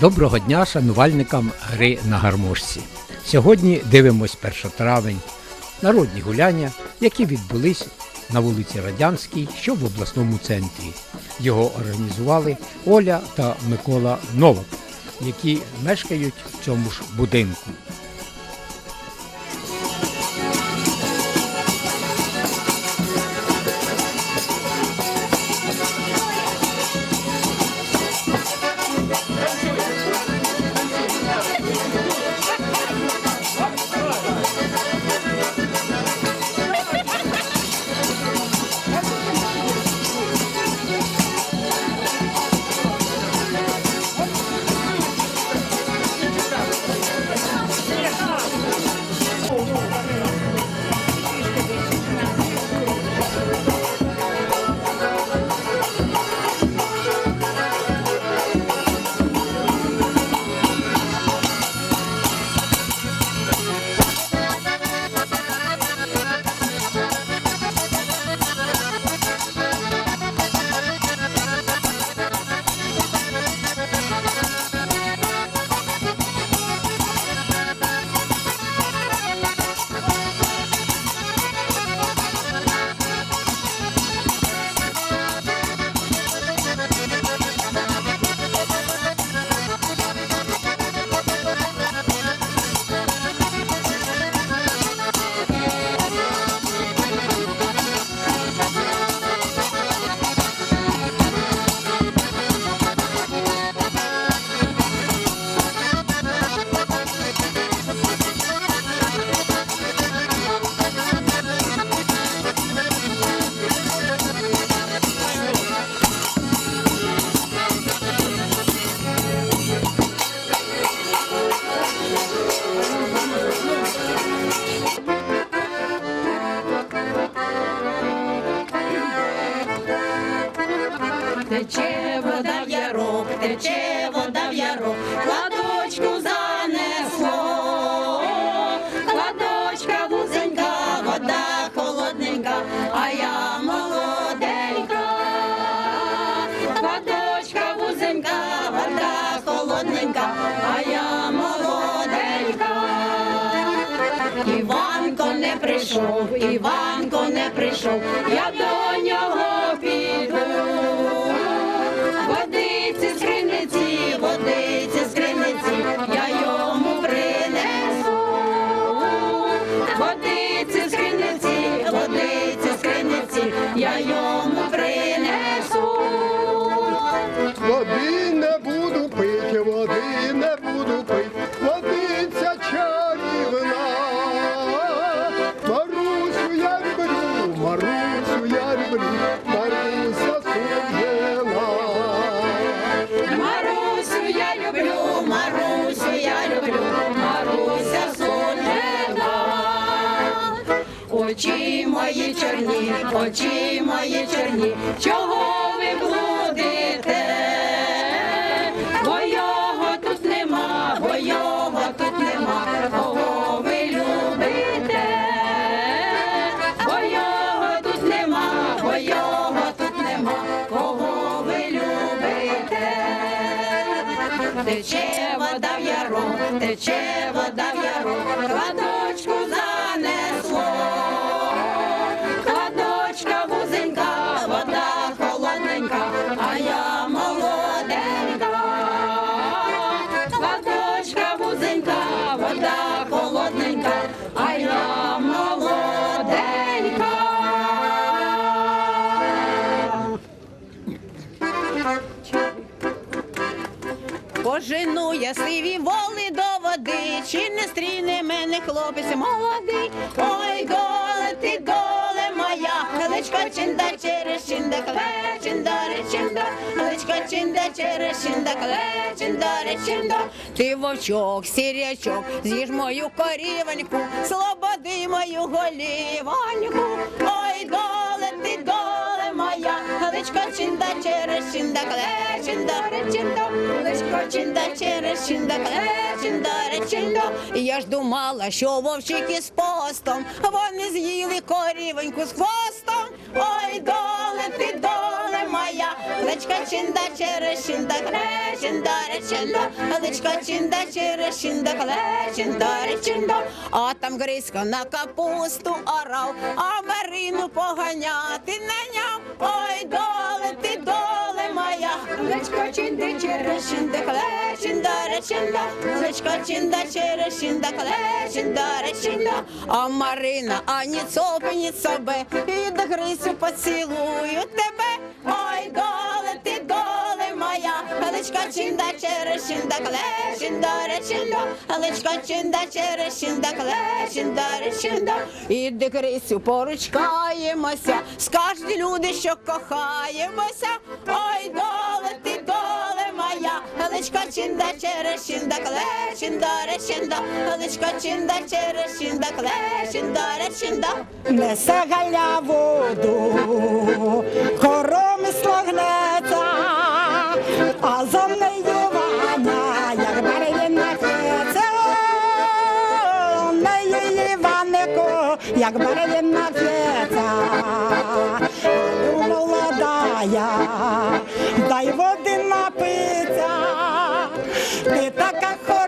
Доброго дня шанувальникам гри на гармошці. Сьогодні дивимось 1 травень, народні гуляння, які відбулись на вулиці Радянській, що в обласному центрі. Його організували Оля та Микола Новак, які мешкають в цьому ж будинку. Кладочка вода холодненька, а я молоденька. Іванко не прийшов, Іванко не прийшов, я до нього Очі мої чорні, очі мої чорні, чого ви блудите? Бо його тут нема, бо його тут нема, кого ви любите? Бо його тут нема, бо його тут нема, кого ви любите? Тече вода в ярок, тече вода Пожену я сиві воли до води, чи не стріне мене хлопець молодий. Ой, доле ти доле моя, Каличка чинда через чинда, кле чинда речинда, Каличка чинда через чинда, кле чинда речинда. Ти вовчок, сірячок, з'їж мою корівоньку, слободи мою голівоньку. Каличка чинда через чинда, кле чинда речинда, Каличка чинда через чинда, кле. І я ж думала, що вовчики з постом, вони з'їли корівоньку з хвостом. Ой, доле ти доле моя, личка чинда через чинда, чинда речинда, личка чинда через чинда, чинда речинда. А там гризько на капусту орав, а Марину поганяти не няв. Ой, доле чинда через чинда, чинда речинда, личка чинда через чинда, чинда. А Марина, ані цопи, ні цобе, і до грисю поцілую тебе. Ой, доле ти, доле моя, личка чинда через чинда, чинда речинда, личка чинда через чинда, чинда речинда. І до грисю поручкаємося, скажуть люди, що кохаємося. Ой, доле моя, личка чинда через чинда, чинда речинда, личка чинда через чинда, чинда речинда. Несе галя воду, коромисло гнеться, а за нею Ваня, як барвінна хвиця, нею Іванику, як барвінна ти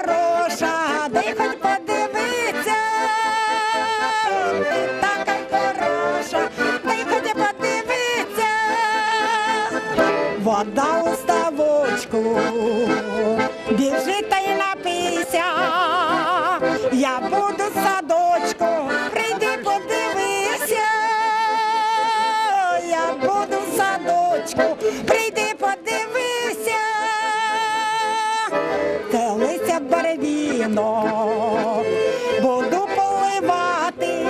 барвіно, буду поливати,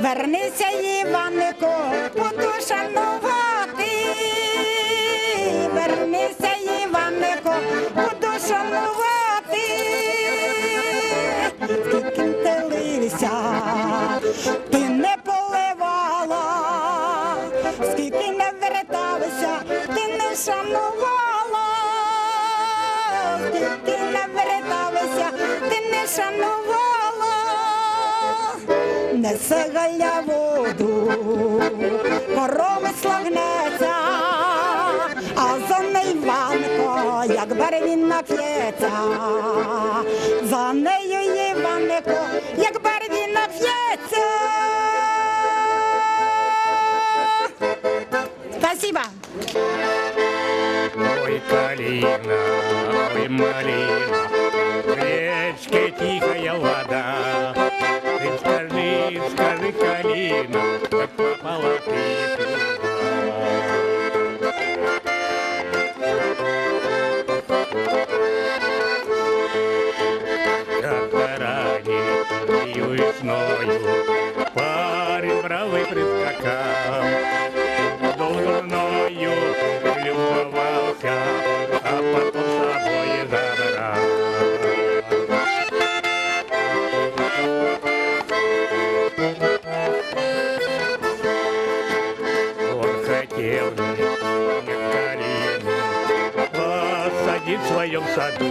вернися, Іванику, буду шанувати, вернися, Іванику, буду шанувати, скільки телився, ти не поливала, скільки не верталася, ти не шанувала, скільки не верталася, ти не шанувала, несе галя воду, корови славнеться, а за нею Іванко, як барвін нап'ється, за нею Іванко, як барвін нап'ється. Спасибо. Калина, ой, малина, в речке тихая вода. Ты скажи, скажи, калина, как попала ты а потом с собой забрал. Он хотел калину посадить в своем саду.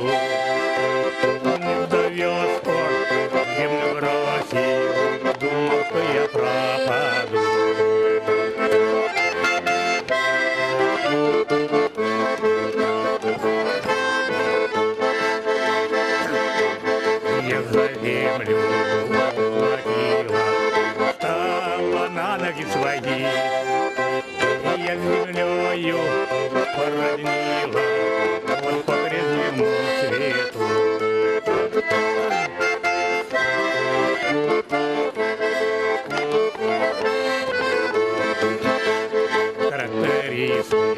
Трактористы,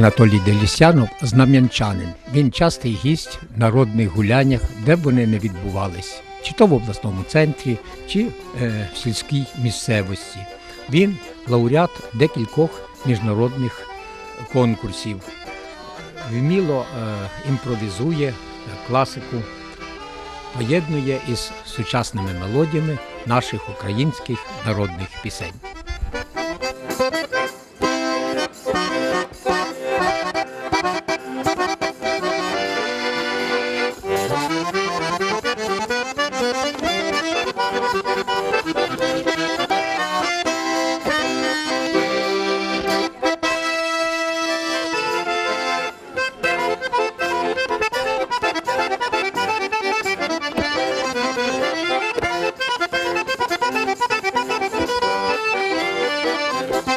Анатолій Делісянов знам'янчанин. Він частий гість в народних гуляннях, де б вони не відбувались, чи то в обласному центрі, чи е, в сільській місцевості. Він лауреат декількох міжнародних конкурсів. Вміло е, імпровізує е, класику, поєднує із сучасними мелодіями наших українських народних пісень.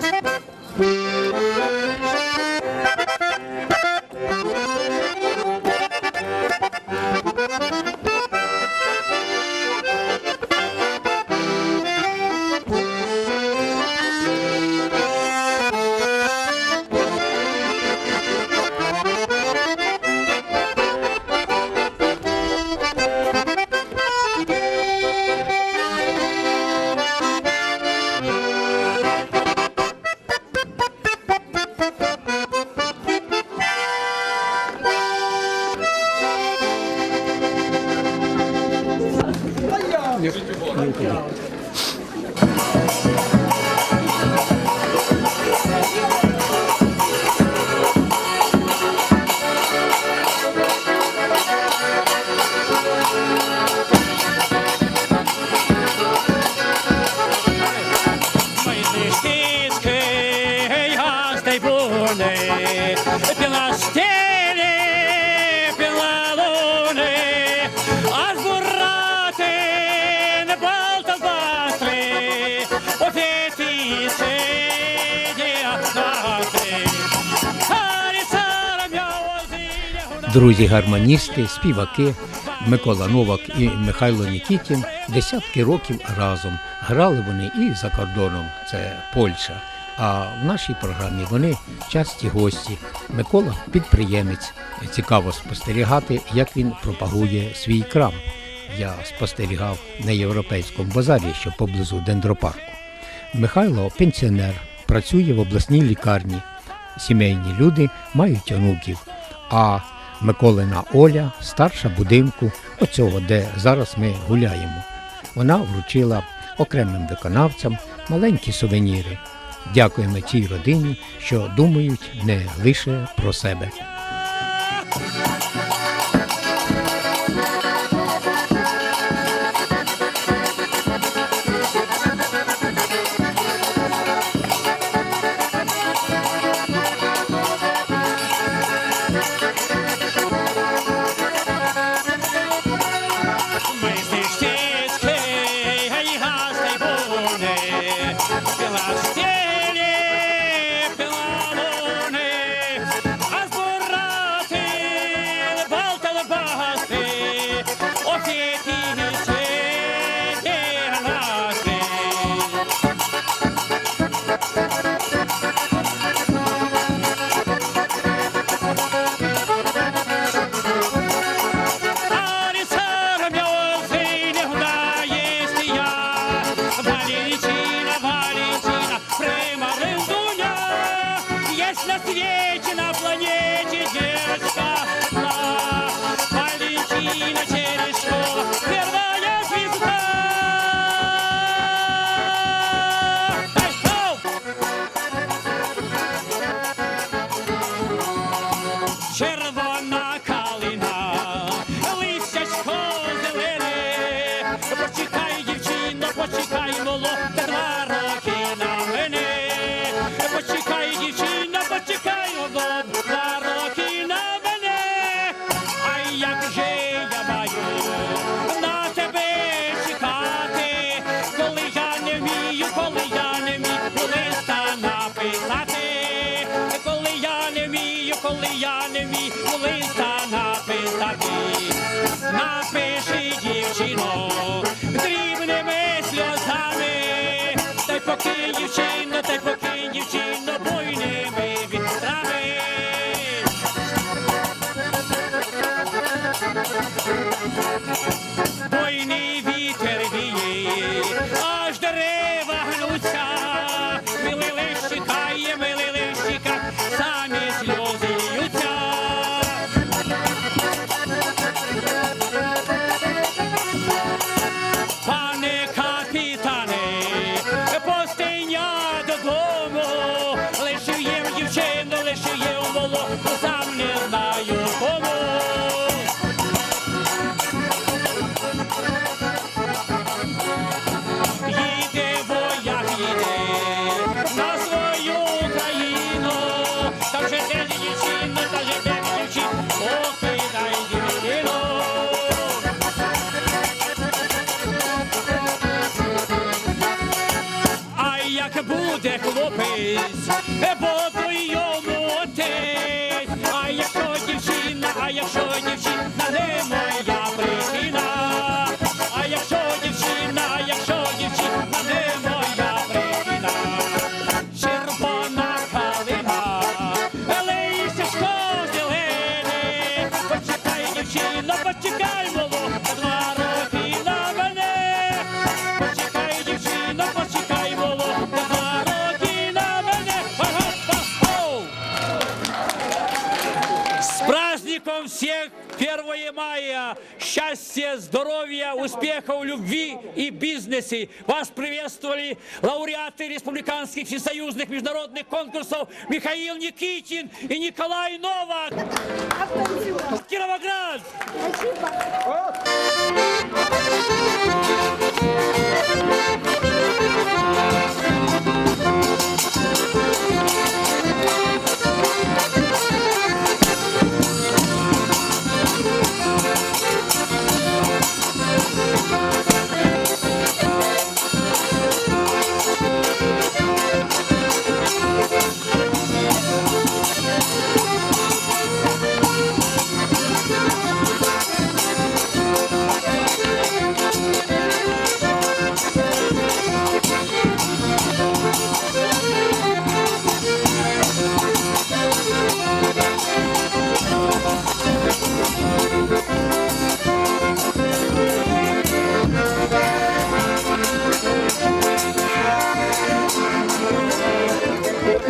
Música стелі, піла луни, аж бурати не болта басли, офіті. Друзі гармоністи, співаки Микола Новак і Михайло Нікітін десятки років разом. Грали вони і за кордоном, це Польща. А в нашій програмі вони часті гості. Микола підприємець. Цікаво спостерігати, як він пропагує свій крам. Я спостерігав на європейському базарі, що поблизу дендропарку. Михайло пенсіонер, працює в обласній лікарні. Сімейні люди мають онуків. А Миколина Оля, старша будинку, оцього, де зараз ми гуляємо. Вона вручила окремим виконавцям маленькі сувеніри. Дякуємо тій родині, що думають не лише про себе. Напиши, дівчино, дрібними сльозами, та й покинь, дівчино, та й покинь, дівчино, буйними вітрами. Сам не знаю на свою країну, та вже де дівчина, та вже де дівчина, покидай. А як буде хлопець, Счастья, здоровья, успехов, любви и бизнесе! Вас приветствовали лауреаты республиканских всесоюзных международных конкурсов Михаил Никитин и Николай Новак! Кировоград!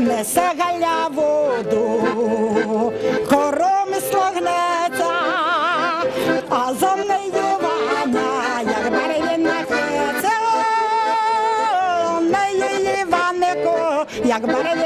Несе галя воду, коромисло гнеться, а за нею Ваня, як барвінна не нею Іванику, як барвінна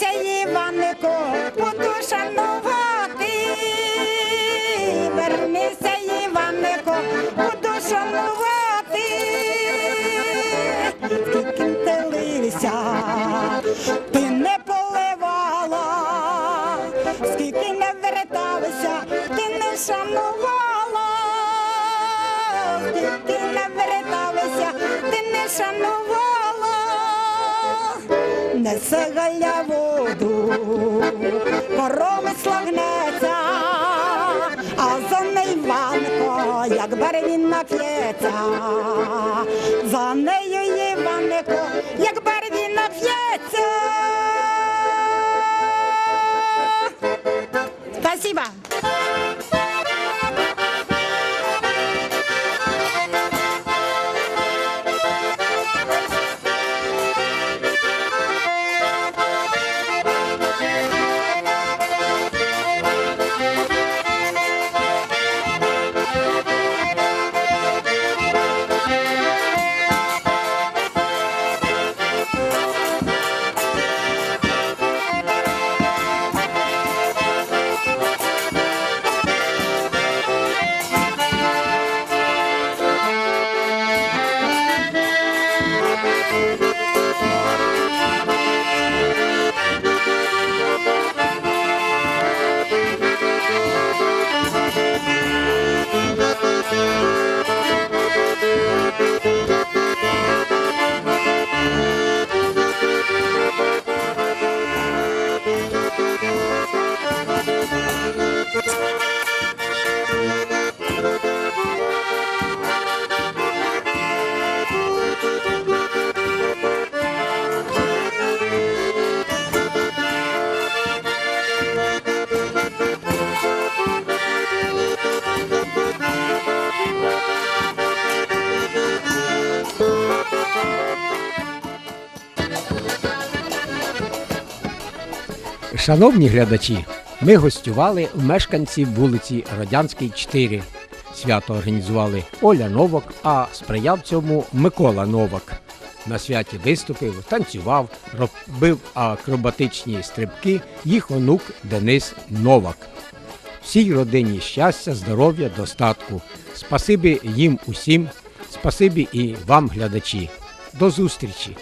вернися, Іванику, буду вернися, Іванику, буду шанувати, скільки телився, ти не поливала, скільки не верталися, ти не шанувала, скільки не верталися, ти не шанувала, несе галя воду, коромисла гнеться, а за неї Іванко, як барвін нап'ється, за нею Іванко, як барвін нап'ється. Шановні глядачі, ми гостювали в мешканців вулиці Радянській 4. Свято організували Оля Новак, а сприяв цьому Микола Новак. На святі виступив, танцював, робив акробатичні стрибки їх онук Денис Новак. Всій родині щастя, здоров'я, достатку. Спасибі їм усім, спасибі і вам, глядачі. До зустрічі!